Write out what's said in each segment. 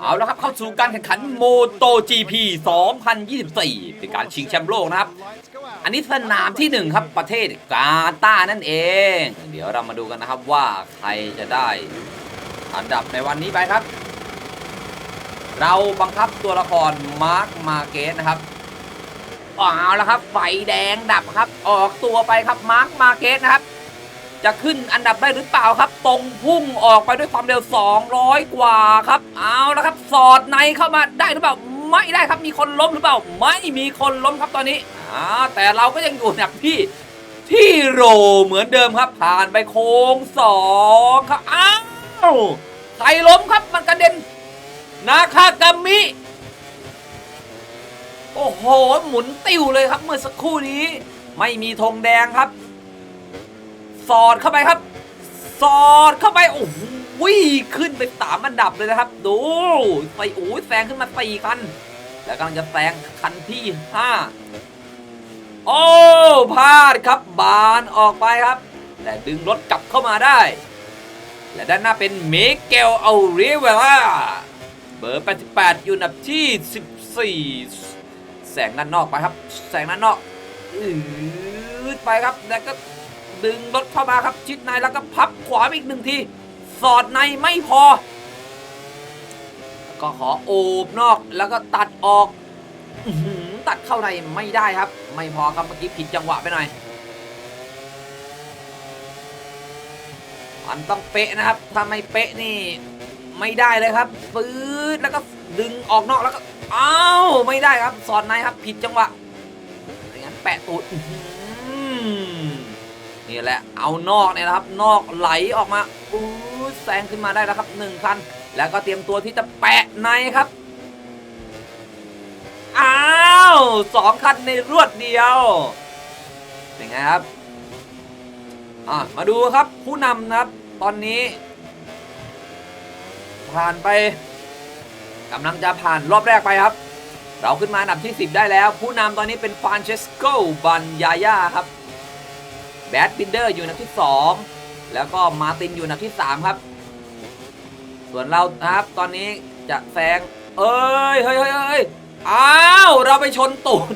เอาละครับเข้าสู่การแข่งขันโมโต GP 2024 เป็นการชิงแชมป์โลกนะครับ อันนี้สนามที่หนึ่งครับประเทศกาตาร์นั่นเอง เดี๋ยวเรามาดูกันนะครับว่าใครจะได้อันดับในวันนี้ไปครับ เราบังคับตัวละครมาร์คมาเกสนะครับเอาละครับไฟแดงดับครับ ออกตัวไปครับมาร์คมาเกสนะครับ จะขึ้นอันดับได้หรือเปล่าครับ ตรงพุ่งออกไปด้วยความเร็ว 200 กว่าครับ เอาละครับ สอดในเข้ามาได้หรือเปล่า ไม่ได้ครับ มีคนล้มหรือเปล่า ไม่มีคนล้มครับตอนนี้อ่าแต่เราก็ยังอยู่อันดับที่ที่โรเหมือนเดิมครับ ผ่านไปโค้งสองครับ อ้าวใครล้มครับ มันกระเด็น นาคากามิ โอ้โห หมุนติวเลยครับเมื่อสักครู่นี้ ไม่มีธงแดงครับ สอดเข้าไปครับ สอดเข้าไป โอ้โหขึ้นไปสามอันดับเลยนะครับ ดูไปโอ้ยแซงขึ้นมาสี่คัน แล้วกำลังจะแซงคันที่ห้าโอ้พลาดครับบานออกไปครับ แต่ดึงรถกลับเข้ามาได้ และด้านหน้าเป็นเมเกลเอาเรเวล่าเบอร์ 88 อยู่อันดับที่ 14 แสงด้านนอกไปครับ แสงด้านนอกอืดไปครับแล้วก็ ดึงรถเข้ามาครับ ชิดในแล้วก็พับขวาอีกหนึ่งที สอดในไม่พอ ก็ขอโอบนอกแล้วก็ตัดออกอตัดเข้าในไม่ได้ครับ ไม่พอครับเมื่อกี้ผิดจังหวะไปหน่อยมันต้องเป๊ะนะครับถ้าไม่เป๊ะนี่ ไม่ได้เลยครับปื๊ดแล้วก็ดึงออกนอกแล้วก็อ้าวไม่ได้ครับ สอดในครับ ผิดจังหวะอย่างนั้นแปะตูด นี่แหละเอานอกเนี่ยนะครับ นอกไหลออกมาอู้แซงขึ้นมาได้แล้วครับหนึ่งคัน แล้วก็เตรียมตัวที่จะแปะในครับอ้าวสองคันในรวดเดียวเป็นไงครับอะมาดูครับผู้นำนะครับ ตอนนี้ ผ่านไปกำลังจะผ่านรอบแรกไปครับ เราขึ้นมาอันดับที่ 10 ได้แล้ว ผู้นำตอนนี้เป็นฟรานเชสโกบันยาย่าครับ แบดบินเดอร์อยู่อันดับที่ 2 แล้วก็มาตินอยู่อันดับที่ 3 ครับ ส่วนเราครับตอนนี้จะแซงเอ้ยเฮ้ยเฮ้ยเฮ้ยอ้าวเราไปชนตูด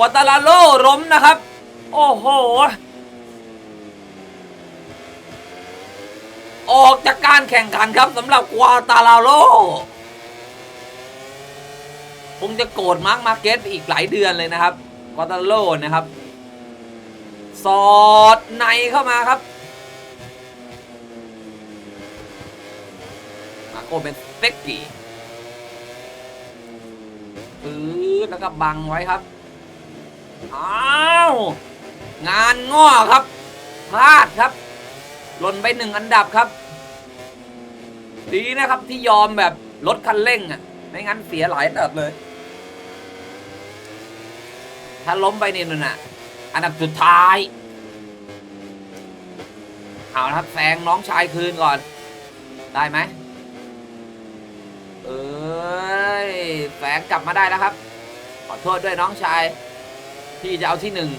วัตาลาโลล้มนะครับ โอ้โห ออกจากการแข่งขันครับสำหรับกวาตาลาโลคงจะโกรธมาร์กมาเก็ตอีกหลายเดือนเลยนะครับกวาตาลาโลนะครับ สอดในเข้ามาครับมาโกเป็นเต็กกี้ปื๊ดแล้วก็บังไว้ครับ อ้าว งานง้อครับ พลาดครับ หล่นไปหนึ่งอันดับครับ ดีนะครับที่ยอมแบบลดคันเร่งอะ ไม่งั้นเสียหลายอันดับเลย ถ้าล้มไปนี่นั่นน่ะ อันดับสุดท้าย เอาละครับแซงน้องชายคืนก่อน ได้ไหมเอ้ยแซงกลับมาได้แล้วครับ ขอโทษด้วยน้องชาย ที่จะเอาที่หนึ่ง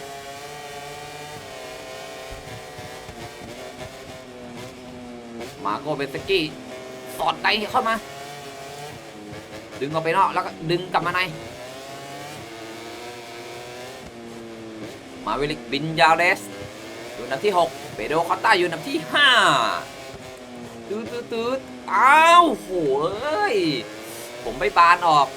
มาโกเบสกี้ สอดในเข้ามา ดึงออกไปนอกแล้วก็ดึงกลับมาใน มาวิลิกบินยาเรส อยู่อันดับที่ 6 เปโดคอตต้าอยู่อันดับที่ 5ตืดตืดตืดอ้าวโหเอ้ย ผมไปบานออก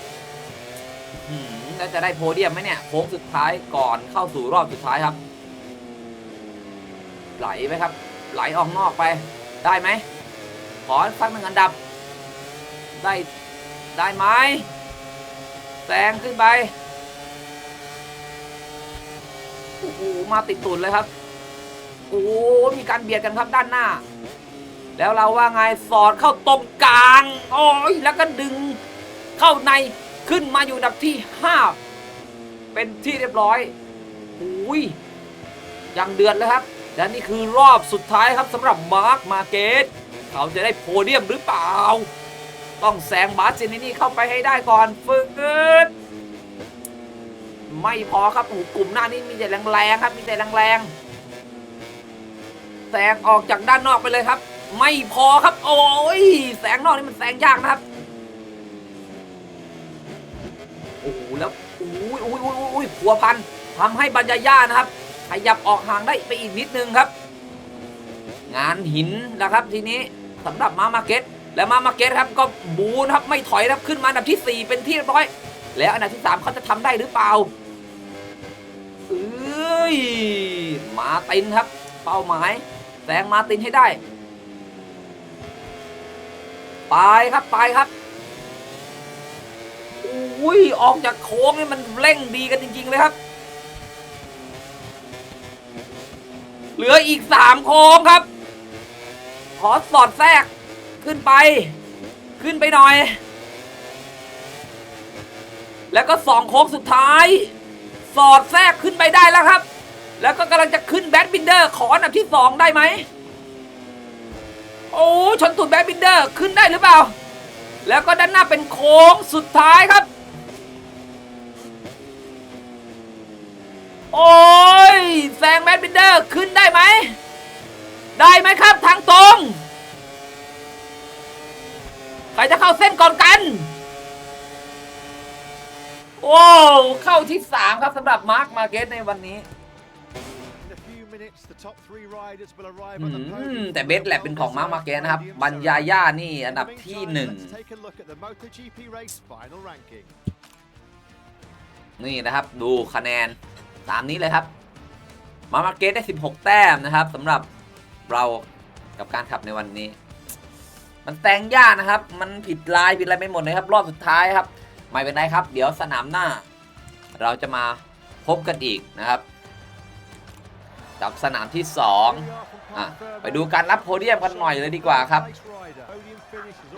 หืมแล้วจะได้โพเดียมไหมเนี่ยโค้งสุดท้ายก่อนเข้าสู่รอบสุดท้ายครับ ไหลไหมครับ ไหลออกนอกไปได้ไหมขอสักหนึ่งอันดับ ได้ได้ไหมแซงขึ้นไป โอ้โหมาติดตุนเลยครับ โอ้มีการเบียดกันครับด้านหน้า แล้วเราว่าไงสอดเข้าตรงกลางโอ้ยแล้วก็ดึงเข้าในขึ้นมาอยู่ดับที่ 5 เป็นที่เรียบร้อยโอ้ยยังเดือดเลยครับ และนี่คือรอบสุดท้ายครับสำหรับมาร์คมาเกตเขาจะได้โพเดียมหรือเปล่า ต้องแซงบาสเจนินี่เข้าไปให้ได้ก่อน ฝึกด ไม่พอครับโอ้กลุ่มหน้านี้มีแต่แรงๆครับ มีแต่แรงๆแสงออกจากด้านนอกไปเลยครับ ไม่พอครับ โอ้ยแสงนอกนี่มันแสงยากนะครับโอ้โหแล้วโอ้ยโอ้ยอ้ยอ้ยผัวพันทำให้บรรยายานะครับขยับออกห่างได้ไปอีกนิดนึงครับ งานหินนะครับทีนี้สำหรับมามาเก็ตและมามาเก็ตครับก็บูนครับไม่ถอยครับขึ้นมาอันดับที่ 4 เป็นที่เรียบร้อย แล้วอันดับที่ 3เขาจะทำได้หรือเปล่า ตินครับ เป้าหมายแซงมาตินให้ได้ ไปครับไปครับอุ้ยออกจากโค้งนี่มันเร่งดีกันจริง ๆ เลยครับ เหลืออีกสามโค้งครับ ขอสอดแทรกขึ้นไป ขึ้นไปหน่อย แล้วก็สองโค้งสุดท้าย สอดแทรกขึ้นไปได้แล้วครับ แล้วก็กำลังจะขึ้นแบดบินเดอร์ขออันดับที่สองได้ไหม โอ้ชนตูดแบดบินเดอร์ขึ้นได้หรือเปล่า แล้วก็ด้านหน้าเป็นโค้งสุดท้ายครับ โอ้ยแซงแบดบินเดอร์ขึ้นได้ไหม ได้ไหมครับทางตรง ใครจะเข้าเส้นก่อนกันโอ้เข้าที่ 3 ครับสำหรับมาร์คมาเก็ตในวันนี้ แต่เบสแลบเป็นของมาร์คมาเก็ตนะครับ บัญญาย่านี่อันดับที่ In 1 the meantime, let's take a look at the MotoGP race final ranking. นี่นะครับดูคะแนนตามนี้เลยครับ มามาเกตได้ 16 แต้มนะครับสำหรับเรากับการขับในวันนี้ มันแต่งยากนะครับ มันผิดลายผิดอะไรไปหมดเลยครับ รอบสุดท้ายครับ ไม่เป็นไรครับ เดี๋ยวสนามหน้า เราจะมาพบกันอีกนะครับ กับสนามที่2อะไปดูการรับโพเดียมกันหน่อยเลยดีกว่าครับ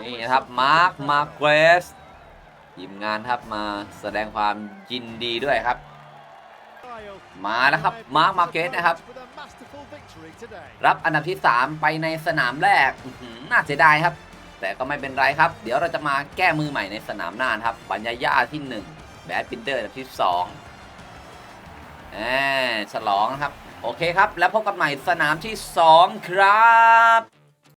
นี่นะครับมาร์คมาเกรสทีมงานครับมาแสดงความยินดีด้วยครับ มาแล้วครับมาร์คมาเกสนะครับ รับอันดับที่ 3 ไปในสนามแรกน่าเสียดายครับ แต่ก็ไม่เป็นไรครับ เดี๋ยวเราจะมาแก้มือใหม่ในสนามหน้านครับบัญญาย่าที่ 1 แบดปินเตอร์อันดับที่2แหมฉลองนะครับ โอเคครับ แล้วพบกันใหม่สนามที่ 2 ครับ